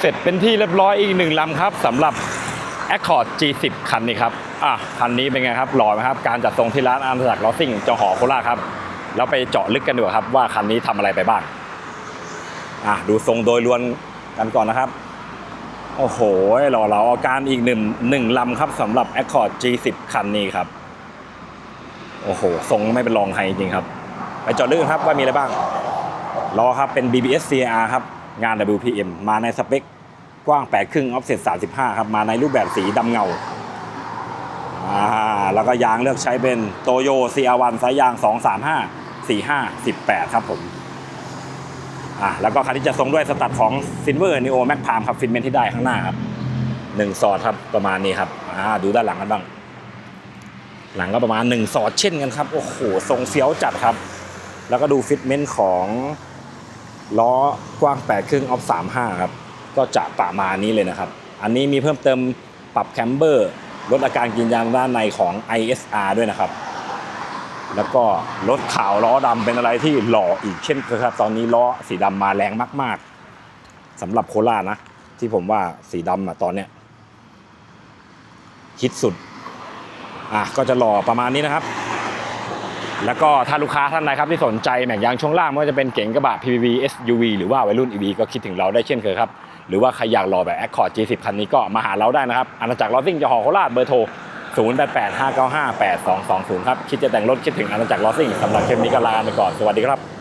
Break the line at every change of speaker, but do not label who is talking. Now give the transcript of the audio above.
เสร็จเป็นที่เรียบร้อยอีกหนึ่งลำครับสำหรับ Accord G10 คันนี้ครับ อะ คันนี้เป็นไงครับ หล่อไหมครับ การจัดทรงที่ร้านอาณาจักรลอสซิ่งจอหอโคราชครับ แล้วไปเจาะลึกกันดีกว่าครับว่าคันนี้ทำอะไรไปบ้าง อะ ดูทรงโดยรวมกันก่อนนะครับ โอ้โห หล่อเหลาอาการอีกหนึ่งหนึ่งลำครับสำหรับ Accord G10 คันนี้ครับ โอ้โห ทรงไม่เป็นรองใครจริงครับ ไปเจาะลึกครับว่ามีอะไรบ้างล้อครับเป็น BBS CR ครับ งาน WPM มาในสเปคกว้าง8ครึ่ง offset 35 ครับ มาในรูปแบบสีดำเงาอ่าแล้วก็ยางเลือกใช้เป็นโตโย CR1 สายยาง 235 45 18 ครับผมอ่าแล้วก็คันที่จะทรงด้วยสตัดของ Silver Neo Max Palm ครับฟินเมนที่ได้ข้างหน้าครับหนึ่งซอดครับประมาณนี้ครับอ่าดูด้านหลังกันบ้าง หลังก็ประมาณ1สอดเช่นกันครับ โอ้โหทรงเฟี้ยวจัดครับ แล้วก็ดูฟิตเมนต์ของ ล้อกว้าง 8 ครึ่งออฟ35 ครับ ก็จะประมาณนี้เลยนะครับ อันนี้มีเพิ่มเติมปรับแคมเบอร์ลดอาการกินยางด้านในของ ISR ด้วยนะครับ แล้วก็รถขาวล้อดำเป็นอะไรที่หล่ออีกเช่นเคยครับ ตอนนี้ล้อสีดำมาแรงมาก ๆสำหรับโคราชนะ ที่ผมว่าสีดำอะตอนเนี้ยฮิตสุด อะก็จะหล่อประมาณนี้นะครับ แล้วก็ถ้าลูกค้าท่านใดครับที่สนใจแม็กยางช่วงล่างไม่ว่าจะเป็นเก๋งกระบะ PPV SUV หรือว่าวัยรุ่น EV ก็คิดถึงเราได้เช่นเคยครับ หรือว่าใครอยากรอแบบ Accord G10 คันนี้ก็มาหาเราได้นะครับอาณาจักรลอซิ่งจะหอโคราชเบอร์โทร 0885958220 ครับ คิดจะแต่งรถคิดถึงอาณาจักรลอซิ่งสำหรับเทปนี้ก็ลาไปก่อนสวัสดีครับ